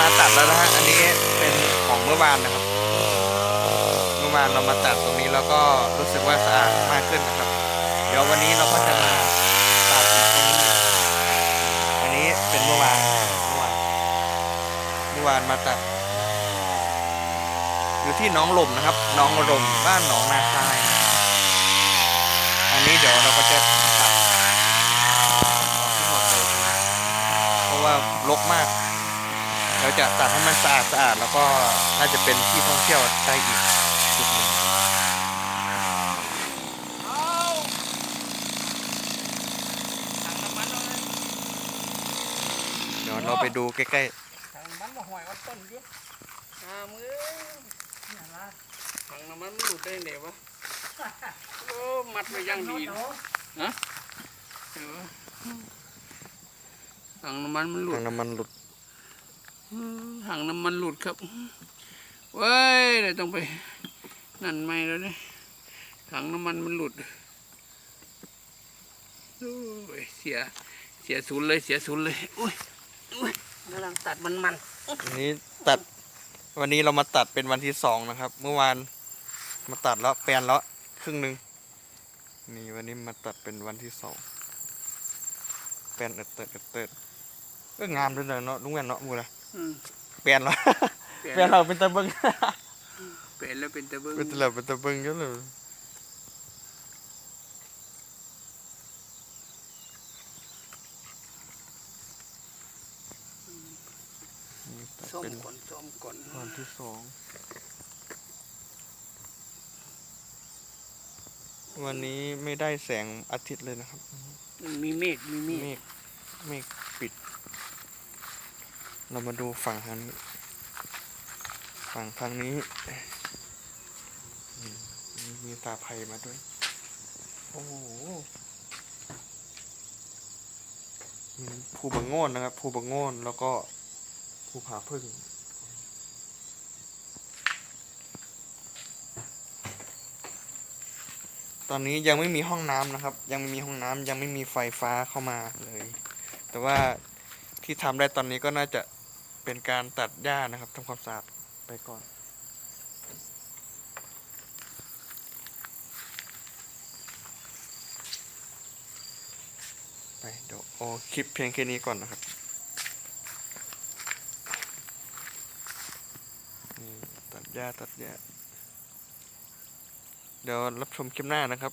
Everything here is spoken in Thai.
มาตัดแล้วนะฮะ อันนี้เป็นของเมื่อวานนะครับ เมื่อวานเรามาตัดตรงนี้แล้วก็รู้สึกว่าสะอาดมากขึ้นนะครับ เดี๋ยววันนี้เราก็จะมาตัดอีกตรงนี้อันนี้เป็นเมื่อวาน เมื่อวาน เมื่อวานมาตัด อยู่ที่น้องลมนะครับ น้องลมบ้านหนองนาคาย อันนี้เดี๋ยวเราก็จะตัดทั้งหมดเลยนะเพราะว่ารกมาก เราจะตัดให้มันสะอาดสะอาดแล้วก็น่าจะเป็นที่ท่องเที่ยวได้อีกจุดหนึ่งเดี๋ยวเราไปดูใกล้ทางมันมาหอยวัดต้นอยู่หามือเนี่ยละทางน้ำมันมันหลุดได้ไหนวะโอ้มัดไว้อยังดีนะเออทางน้ำมันมันหๆลุทาดงน้ำมันหลุด อืมทางน้ำมันหลุดครับ เว้ยเดี๋ยวต้องไป นั่นไม่แล้วเนี่ยถังน้ำมันมันหลุดโอ้ยเสีย เสียศูนย์เลย เสียศูนย์เลย อุ้ยอุ้ยกำลังตัดมันมันวันนี้ตัด วันนี้เรามาตัดเป็นวันที่สองนะครับ เมื่อวานมาตัดแล้วแปลนแล้วครึ่งหนึ่งนี่วันนี้มาตัดเป็นวันที่สองแปลนเอิดเติดเอิดเติดก็งามด้วยเนาะลุงแว่นเนาะมูนะ อืมแปลนแล้วเปลี่ยนแปลนเราเป็นตะเบิงเปลี่ยนแล้วเป็นตะเบิ้งเป็นตะเหลาเป็นตะเบิงเยอะเลยนี่ตัดส้มเป็นก่อนส้มก่อนวันที่สองวันนี้ไม่ได้แสงอาทิตย์เลยนะครับ มีเมฆมีเมเมฆฆเมฆปิด เรามาดูฝั่งทางนี้ ฝั่งทางนี้มมีตาไผ่มาด้วย โอ้โหมีภูบางโงนนะครับภูบางโงนแล้วก็ภูผาพึ่งตอนนี้ยังไม่มีห้องน้ำนะครับ ยังไม่มีห้องน้ำยังไม่มีไฟฟ้าเข้ามาเลย แต่ว่าที่ทำได้ตอนนี้ก็น่าจะ เป็นการตัดหญ้านะครับทำความสะอาดไปก่อนไปเดี๋ยวโอคลิปเพียงแค่นี้ก่อนนะครับนี่ตัดหญ้าตัดหญ้าเดี๋ยวรับชมคลิปหน้านะครับ